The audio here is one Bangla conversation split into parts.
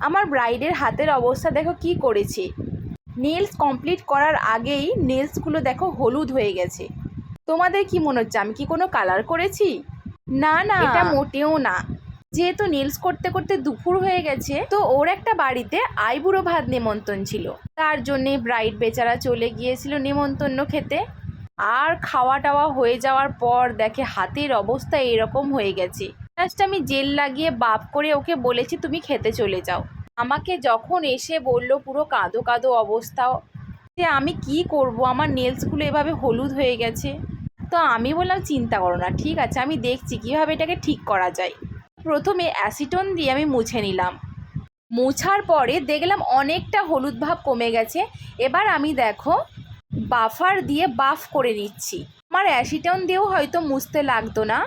আমার ব্রাইডের হাতের অবস্থা দেখো কি করেছে। নেলস কমপ্লিট করার আগেই নেলসগুলো দেখো হলুদ হয়ে গেছে। তোমাদের কি মনে হচ্ছে আমি কি কোনো কালার করেছি? না না। এটা মোটেও না। যেহেতু নেলস করতে করতে দুপুর হয়ে গেছে তো ওর একটা বাড়িতে আইবুড়ো ভাত নেমন্তন্ন ছিল। তার জন্যে ব্রাইড বেচারা চলে গিয়েছিল নেমন্তন্ন খেতে। আর খাওয়া টাওয়া হয়ে যাওয়ার পর দেখে হাতের অবস্থা এরকম হয়ে গেছে। জাস্ট আমি জেল লাগিয়ে বাপ করে ওকে বলেছি, তুমি খেতে চলে যাও। আমাকে যখন এসে বলল পুরো কাঁদো কাঁদো অবস্থা, যে আমি কি করব? আমার নেলসগুলো এভাবে হলুদ হয়ে গেছে। তো আমি বললাম, চিন্তা করো না, ঠিক আছে, আমি দেখছি কীভাবে এটাকে ঠিক করা যায়। প্রথমে অ্যাসিটন দিয়ে আমি মুছে নিলাম। মুছার পরে দেখলাম অনেকটা হলুদ ভাব কমে গেছে। এবার আমি দেখো বাফার দিয়ে বাফ করে নিচ্ছি। আমার অ্যাসিটন দিয়েও হয়তো মুছতে লাগতো না।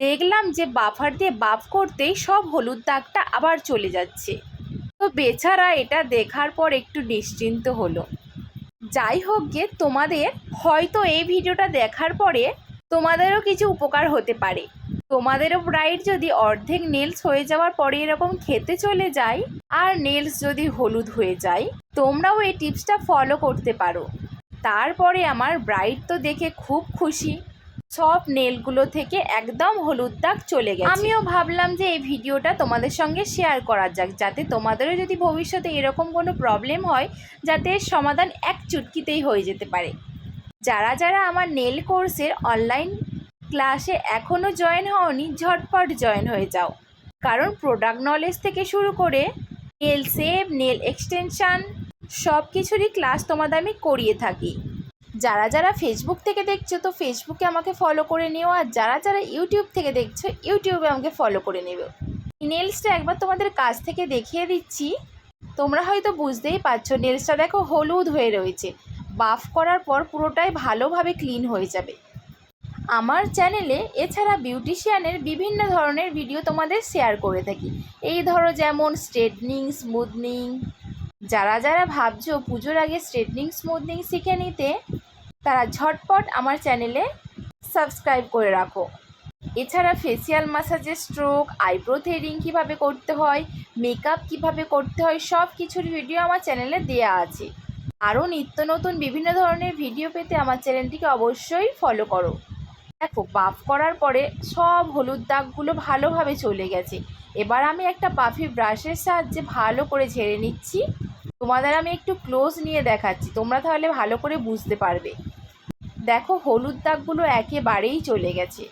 দেখলাম যে বাফার দিয়ে বাফ করতেই সব হলুদ দাগটা আবার চলে যাচ্ছে। তো বেচারা এটা দেখার পর একটু নিশ্চিন্ত হলো। যাই হোক গে, তোমাদের হয়তো এই ভিডিওটা দেখার পরে তোমাদেরও কিছু উপকার হতে পারে। তোমাদেরও ব্রাইড যদি অর্ধেক নেলস হয়ে যাওয়ার পরে এরকম খেতে চলে যায় আর নেলস যদি হলুদ হয়ে যায়, তোমরাও এই টিপসটা ফলো করতে পারো। তারপরে আমার ব্রাইড তো দেখে খুব খুশি। সব নেলগুলো থেকে একদম হলুদ দাগ চলে গেছে। আমিও ভাবলাম যে এই ভিডিওটা তোমাদের সঙ্গে শেয়ার করা যাক, যাতে তোমাদেরও যদি ভবিষ্যতে এরকম কোনো প্রবলেম হয়, যাতে এর সমাধান এক চুটকিতেই হয়ে যেতে পারে। যারা যারা আমার নেল কোর্সের অনলাইন ক্লাসে এখনও জয়েন হওনি, ঝটপট জয়েন হয়ে যাও। কারণ প্রোডাক্ট নলেজ থেকে শুরু করে নেল সেভ নেল এক্সটেনশান সব কিছুরই ক্লাস তোমাদের আমি করিয়ে থাকি। যারা যারা ফেসবুক থেকে দেখছ, তো ফেসবুকে আমাকে ফলো করে নিও, আর যারা যারা ইউটিউব থেকে দেখছ ইউটিউবে আমাকে ফলো করে নেবে। নেলসটা একবার তোমাদের কাছ থেকে দেখিয়ে দিচ্ছি। তোমরা হয়তো বুঝতেই পারছ নেলসটা দেখো হলুদ হয়ে রয়েছে। বাফ করার পর পুরোটাই ভালোভাবে ক্লিন হয়ে যাবে। আমার চ্যানেলে এছাড়া বিউটিশিয়ানের বিভিন্ন ধরনের ভিডিও তোমাদের শেয়ার করে থাকি। এই ধরো যেমন স্ট্রেটনিং স্মুথনিং যারা যারা ভাবছ পুজোর আগে স্ট্রেটনিং স্মুথনিং শিখে নিতে তারা ঝটপট আমার চ্যানেলে সাবস্ক্রাইব করে রাখো। এছাড়া ফেসিয়াল ম্যাসাজের স্ট্রোক আইব্রো থ্রেডিং কীভাবে করতে হয় মেকআপ কীভাবে করতে হয় সব কিছুর ভিডিও আমার চ্যানেলে দেয়া আছে। আরও নিত্য নতুন বিভিন্ন ধরনের ভিডিও পেতে আমার চ্যানেলটিকে অবশ্যই ফলো করো। দেখো বাফ করার পরে সব হলুদ দাগগুলো ভালোভাবে চলে গেছে। এবার আমি একটা পাফি ব্রাশের সাহায্যে ভালো করে ঝেড়ে নিচ্ছি। তোমাদের আমি একটু ক্লোজ নিয়ে দেখাচ্ছি। তোমরা তাহলে ভালো করে বুঝতে পারবে। দেখো, হলুদ দাগগুলো একেবারেই চলে গেছে।